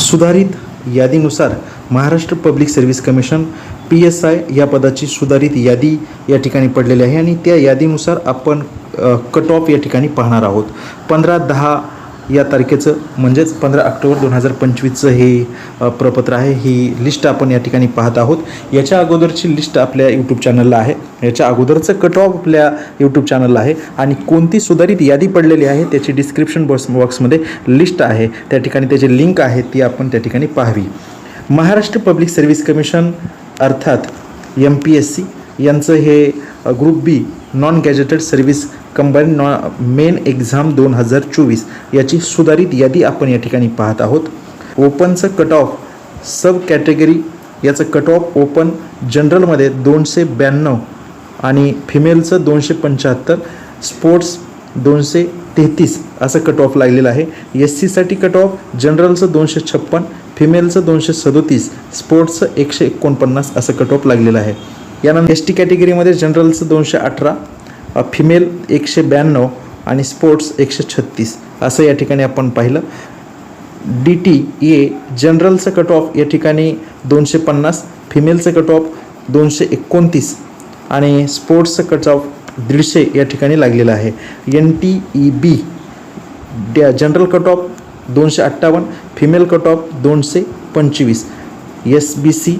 सुधारित यादीनुसार Maharashtra public service commission P S I या पदाची सुधारित यादी या ठिकाणी पडलेली आहे आणि त्या यादीनुसार आपण कट ऑफ या ठिकाणी पाहणार आहोत. पंधरा दहा या तारखेचं म्हणजेच पंधरा ऑक्टोबर दोन हजार पंचवीसचं हे प्रपत्र आहे. ही लिस्ट आपण या ठिकाणी पाहत आहोत. याच्या अगोदरची लिस्ट आपल्या यूट्यूब चॅनलला आहे. याच्या अगोदरचं कट ऑफ आपल्या यूट्यूब चॅनलला आहे. आणि कोणती सुधारित यादी पडलेली आहे त्याची डिस्क्रिप्शन बॉक्स बॉक्समध्ये लिस्ट आहे. त्या ठिकाणी त्याची लिंक आहे ती आपण त्या ठिकाणी पाहावी. महाराष्ट्र पब्लिक सर्व्हिस कमिशन अर्थात एम पी एस सी यांचं हे group B non gazetted service combine नॉ मेन एक्झाम दोन हजार चोवीस याची सुधारित यादी आपण या ठिकाणी पाहत आहोत. ओपनचं कट ऑफ सब कॅटेगरी याचं कट ऑफ ओपन जनरलमध्ये दोनशे ब्याण्णव आणि फिमेलचं दोनशे पंच्याहत्तर स्पोर्ट्स दोनशे तेहतीस असं कट ऑफ लागलेलं आहे. एस सीसाठी कट ऑफ जनरलचं दोनशे छप्पन फिमेलचं दोनशे सदोतीस स्पोर्ट्सचं एकशे एकोणपन्नास असं कट ऑफ लागलेलं आहे. यानंतर एस टी कॅटेगरीमध्ये जनरलचं दोनशे अठरा फिमेल एकशे ब्याण्णव आणि स्पोर्ट्स एकशे छत्तीस. असं या ठिकाणी आपण पाहिलं. डी टी ए जनरलचं कट ऑफ या ठिकाणी दोनशे पन्नास फिमेलचं कट ऑफ दोनशे एकोणतीस आणि स्पोर्ट्सचं कट ऑफ दीडशे या ठिकाणी लागलेलं आहे. एन टी ई बी डॅ जनरल कट ऑफ दोनशे अठ्ठावन्न फिमेल कट ऑफ दोनशे पंचवीस. S B C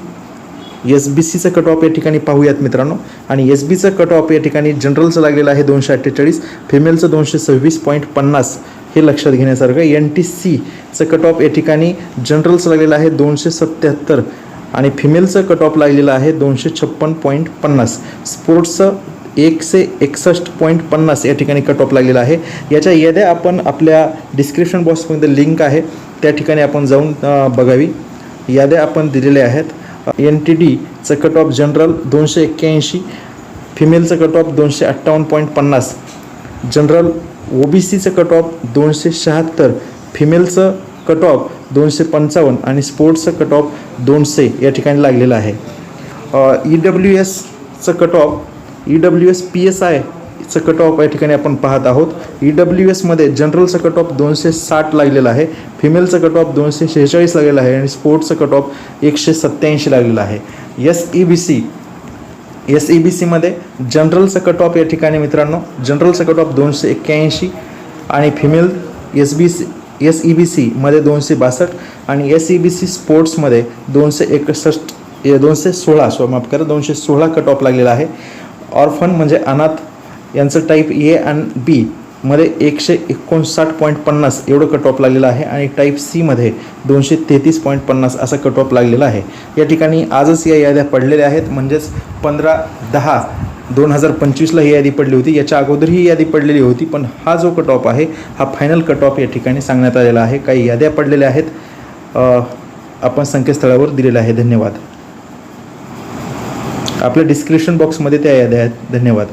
S B सीचं कट ऑफ या ठिकाणी पाहूयात मित्रांनो. आणि एस बीचं कट ऑफ या ठिकाणी जनरलचं लागलेलं आहे दोनशे अठ्ठेचाळीस फिमेलचं दोनशे सव्वीस पॉईंट पन्नास. हे लक्षात घेण्यासारखं एन टी सीचं कट ऑफ या ठिकाणी जनरलचं लागलेलं आहे दोनशे सत्त्याहत्तर आणि फिमेलचं कट ऑफ लागलेलं आहे दोनशे छप्पन पॉईंट पन्नास. स्पोर्ट्सचं एकशे एकसष्ट पॉईंट पन्नास या ठिकाणी कट ऑफ लागलेला आहे. याच्या याद्या आपण आपल्या डिस्क्रिप्शन बॉक्समध्ये लिंक आहे. त्या ठिकाणी आपण जाऊन बघावी. याद्या आपण दिलेल्या आहेत. एन टी डीचं कट ऑफ जनरल दोनशे एक्क्याऐंशी फिमेलचं कट ऑफ दोनशे अठ्ठावन्न पॉईंट पन्नास जनरल ओ बी सीचं कट ऑफ दोनशे शहात्तर फिमेलचं कट ऑफ दोनशे पंचावन्न आणि स्पोर्ट्सचं कट ऑफ दोनशे या ठिकाणी लागलेलं आहे. ई डब्ल्यू एसचं cut off E W S P S I सकट ऑफ या ठिकाणी आपण पाहत आहोत. ई डब्ल्यू एसमध्ये जनरल सकट ऑफ दोनशे साठ लागलेलं आहे. फिमेलचं कट ऑफ दोनशे शेहेचाळीस लागलेलं आहे. आणि स्पोर्ट्सचं कट ऑफ एकशे सत्त्याऐंशी लागलेलं आहे. S E B C S E B सीमध्ये जनरल कट ऑफ या ठिकाणी मित्रांनो जनरल कट ऑफ दोनशे एक्क्याऐंशी आणि female S B C S E B सीमध्ये दोनशे बासष्ट आणि एस ई बी सी स्पोर्ट्समध्ये दोनशे एकसष्ट दोनशे सोळा सो माफ करा दोनशे सोळा कट ऑफ लागलेला आहे. ऑर्फन म्हणजे अनाथ यांचं टाईप ए आणि बी मध्ये एकशे एकोणसाठ पॉईंट पन्नास एवढं कट ऑफ लागलेलं आहे आणि टाईप सीमध्ये दोनशे तेहतीस पॉईंट पन्नास असा कट ऑफ लागलेला आहे. या ठिकाणी आजच या याद्या पडलेल्या आहेत. म्हणजेच पंधरा दहा दोन हजार पंचवीसला ही यादी पडली होती. याच्या अगोदर ही यादी पडलेली होती पण हा जो कट ऑफ आहे हा फायनल कट ऑफ या ठिकाणी सांगण्यात आलेला आहे. काही याद्या पडलेल्या आहेत. आपण संकेतस्थळावर दिलेल्या आहे धन्यवाद. आपल्या डिस्क्रिप्शन बॉक्समध्ये त्या याद्या आहेत. धन्यवाद.